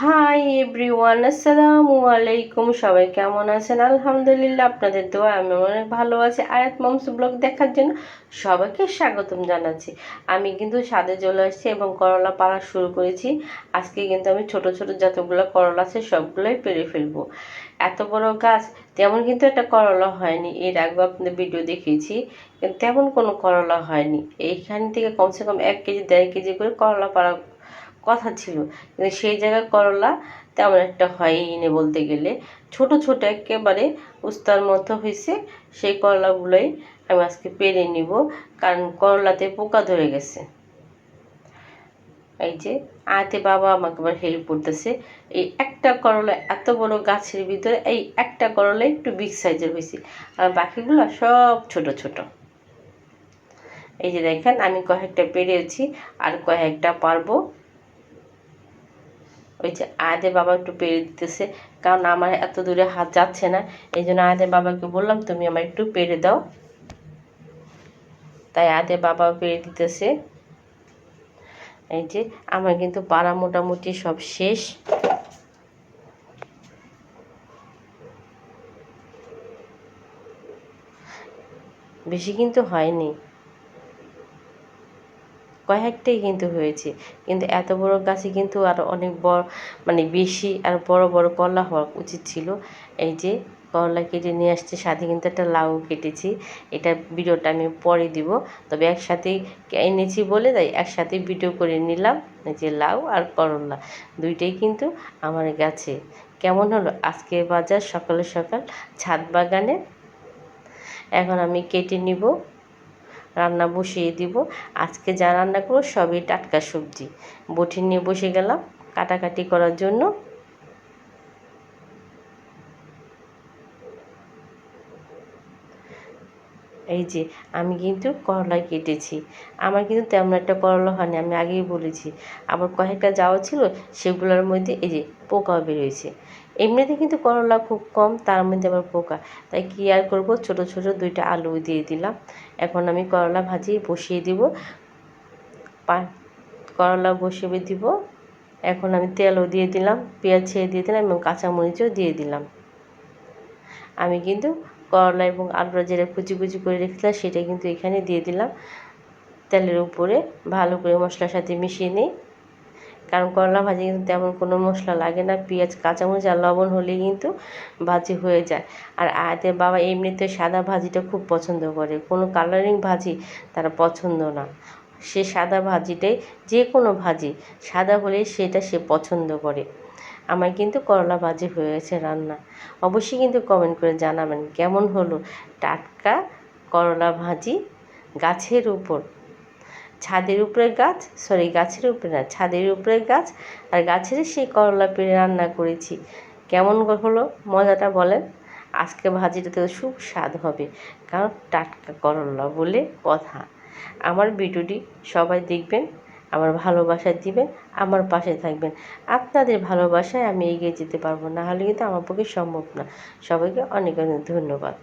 Hi everyone আসসালামু আলাইকুম সবাই কেমন আছেন? আলহামদুলিল্লাহ, আপনাদের দোয়া আমি অনেক ভালো আছি। আয়াত মামসু ব্লগ দেখার জন্য সবাইকে স্বাগতম জানাচ্ছি। আমি কিন্তু স্বাদে চলে আসছি এবং করলা পাড়া শুরু করেছি। আজকে কিন্তু আমি ছোট ছোট যতগুলো করলা আছে সবগুলোই পেরে ফেলব। এত বড় গাছ, তেমন কিন্তু একটা করলা হয়নি। এর আগে আপনাদের ভিডিও দেখিয়েছি তেমন কোনো করলা হয়নি। এইখান থেকে কমসে কম এক কেজি, দেড় কেজি করে করলা পাড়া কথা ছিল। কিন্তু সেই জায়গায় করলা তেমন একটা হয়ই হয়নি বলতে গেলে। ছোট ছোট একেবারে উস্তার মতো হয়েছে। সেই করলাগুলোই আমি আজকে পেরে নিব। কারণ করলাতে পোকা ধরে গেছে। এই যে আতে বাবা আমাকে আবার হেল্প করতেছে। এই একটা করলা, এত বড় গাছের ভিতরে এই একটা করলা একটু বিগ সাইজের হয়েছে। আর বাকিগুলো সব ছোট ছোট। এই যে দেখেন, আমি কয়েকটা পেরেছি। আর কয়েকটা পারব। যে আয়াদের বাবা একটু পেরে দিতেছে। কারণ আমার এত দূরে হাত যাচ্ছে না। এই জন্য আয়াদের বাবাকে বললাম, তুমি আমার একটু পেরে দাও। তাই আয়াদের বাবা পেরে দিতেছে। এই যে, আমার কিন্তু পাড়া মোটামুটি সব শেষ। বেশি কিন্তু হয়নি। কয়েকটাই কিন্তু হয়েছে। কিন্তু এত বড় গাছে কিন্তু আর অনেক বড় মানে বেশি আর বড় বড় করলা হওয়া উচিত ছিল। এই যে করলা কেটে নিয়ে আসছে, সাথে কিন্তু একটা লাউ কেটেছি। এটা ভিডিওটা আমি পরে দিব। তবে একসাথেই এনেছি বলে তাই একসাথে ভিডিও করে নিলাম যে লাউ আর করলা। দুইটাই কিন্তু আমার গাছে। কেমন হলো আজকে বাজার? সকালে সকাল, ছাদ বাগানে। এখন আমি কেটে নিব। রান্না বসিয়ে দিব। আজকে যা রান্না করব সবই টাটকা সবজি। বটি নিয়ে বসে গেলাম। কাটাকাটি করার জন্য এই যে, আমি কিন্তু করলা কেটেছি। আমার কিন্তু তেমন একটা করলা হয়নি, আমি আগেই বলেছি। আবার কয়েকটা যাওয়া ছিল, সেগুলোর মধ্যে এই যে পোকাও বেরিয়েছে। এমনিতে কিন্তু করলা খুব কম, তার মধ্যে আবার পোকা। তাই কী আর করব? ছোটো ছোটো দুইটা আলু দিয়ে দিলাম। এখন আমি করলা ভাজি বসিয়ে দিব। করলা বসিয়ে দিব। এখন আমি তেলও দিয়ে দিলাম, পেঁয়াজ ছেড়ে দিয়ে দিলাম এবং কাঁচামরিচও দিয়ে দিলাম। আমি কিন্তু করলা এবং আলুটা যেটা কুচি কুচি করে রেখেছিলাম, সেটা কিন্তু এখানে দিয়ে দিলাম। তেলের উপরে ভালো করে মশলার সাথে মিশিয়ে নিই। কারণ করলা ভাজি কিন্তু তেমন কোনো মশলা লাগে না, পেঁয়াজ, কাঁচামরিচ আর লবণ হলেই কিন্তু ভাজি হয়ে যায়। আর আয়াতের বাবা এমনিতে সাদা ভাজিটা খুব পছন্দ করে। কোনো কালারিং ভাজি তারা পছন্দ না। সে সাদা ভাজিটাই, যে কোনো ভাজি, সাদা হলে সেটা সে পছন্দ করে। আমার কিন্তু করলা ভাজি হয়েছে রান্না। অবশ্যই কিন্তু কমেন্ট করে জানাবেন, কেমন হলো? টাটকা করলা ভাজি গাছের উপর। ছাদের উপরে গাছ? সরি গাছের উপরে না, ছাদের উপরে গাছ আর গাছের সেই করলা পেরে রান্না করেছি। কেমন হলো? মজাটা বলেন। আজকে ভাজিটা তো খুব স্বাদ হবে, কারণ টাটকা করলা বলে কথা। আমার ভিডিওটি সবাই দেখবেন আমার ভালোবাসা দিবেন, আমার পাশে থাকবেন। আপনাদের ভালোবাসায় আমি এগিয়ে যেতে পারব, না হলে কিন্তু আমার পক্ষে সম্ভব না। সবাইকে অনেক অনেক ধন্যবাদ।